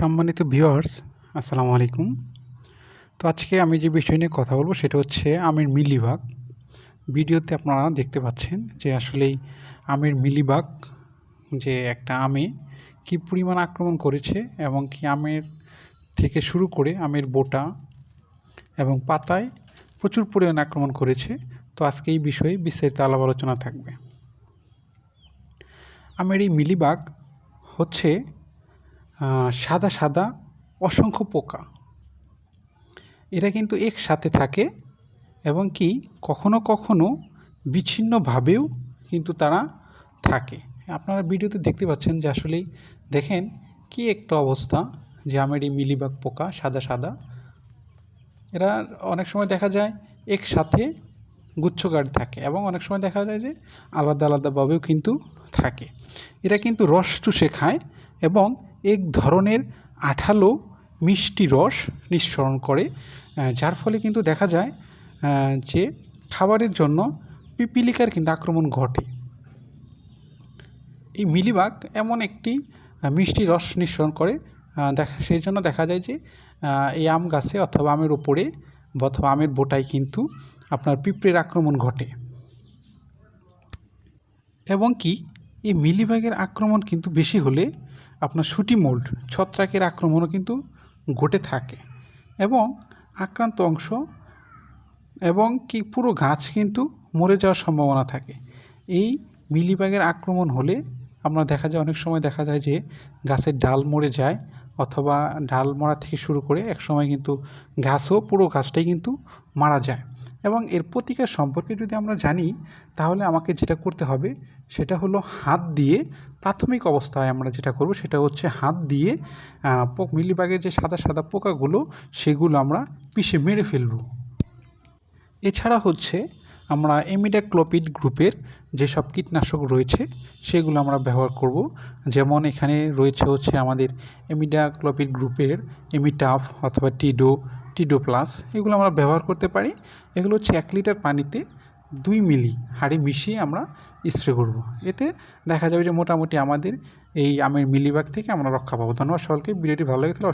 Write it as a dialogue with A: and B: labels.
A: সম্মানিত ভিউয়ার্স, আসসালামু আলাইকুম। তো আজকে আমি যে বিষয় নিয়ে কথা বলব সেটা হচ্ছে আমের মিলিবাগ ভিডিওতে আপনারা দেখতে পাচ্ছেন যে আসলেই আমের মিলিবাগ যে একটা আমে কি পরিমাণ আক্রমণ করেছে এবং কি আমের থেকে শুরু করে আমের বোটা এবং পাতায় প্রচুর পরিমাণে আক্রমণ করেছে। তো আজকে এই বিষয়ে বিস্তারিত আলাপ আলোচনা থাকবে। আমের এই মিলিবাগ হচ্ছে সাদা সাদা অসংখ্য পোকা। এরা কিন্তু একসাথে থাকে এবং কি কখনো কখনো বিচ্ছিন্নভাবেও কিন্তু তারা থাকে। আপনারা ভিডিওতে দেখতে পাচ্ছেন যে আসলেই দেখেন কি একটা অবস্থা যে আমের এই মিলিবাগ পোকা সাদা সাদা। এরা অনেক সময় দেখা যায় একসাথে গুচ্ছগাড়ি থাকে এবং অনেক সময় দেখা যায় যে আলাদা আলাদাভাবেও কিন্তু থাকে। এরা কিন্তু রস চুষে খায় এবং এক ধরনের আঠালো মিষ্টি রস নিঃসরণ করে যার ফলে কিন্তু দেখা যায় যে খাবারের জন্য পিপিলিকার কিন্তু আক্রমণ ঘটে। এই মিলিবাগ এমন একটি মিষ্টি রস নিঃসরণ করে দেখা, সেই জন্য দেখা যায় যে এই আম গাছে অথবা আমের ওপরে অথবা আমের বোটায় কিন্তু আপনার পিঁপড়ের আক্রমণ ঘটে। এবং কি, এই মিলিবাগের আক্রমণ কিন্তু বেশি হলে আপনার সুটি মোল্ড, ছত্রাকের আক্রমণও কিন্তু ঘটে থাকে এবং আক্রান্ত অংশ এবং কি পুরো গাছ কিন্তু মরে যাওয়ার সম্ভাবনা থাকে। এই মিলিবাগের আক্রমণ হলে আপনার দেখা যায়, অনেক সময় দেখা যায় যে গাছের ডাল মরে যায় অথবা ডাল মরা থেকে শুরু করে এক সময় কিন্তু গাছও পুরো গাছটাই কিন্তু মারা যায়। এবং এর প্রতিকার সম্পর্কে যদি আমরা জানি, তাহলে আমাকে যেটা করতে হবে, সেটা হলো হাত দিয়ে প্রাথমিক অবস্থায় আমরা যেটা করব, সেটা হচ্ছে হাত দিয়ে মিলিবাগের যে সাদা সাদা পোকাগুলো, সেগুলো আমরা পিষে মেরে ফেলব। এছাড়া হচ্ছে আমরা এমিডাক্লোপিড গ্রুপের যেসব কীটনাশক রয়েছে, সেগুলো আমরা ব্যবহার করব। যেমন এখানে রয়েছে হচ্ছে আমাদের এমিডাক্লোপিড গ্রুপের এমিটাফ অথবা টিডো টিডো প্লাস এগুলো আমরা ব্যবহার করতে পারি। এগুলো হচ্ছে এক লিটার পানিতে দুই মিলি হাড়ি মিশিয়ে আমরা স্প্রে করব। এতে দেখা যাবে যে মোটামুটি আমাদের এই আমের মিলিবাগ থেকে আমরা রক্ষা পাবো। ধন্যবাদ সকলকে। ভিডিওটি ভালো লেগে থাকলে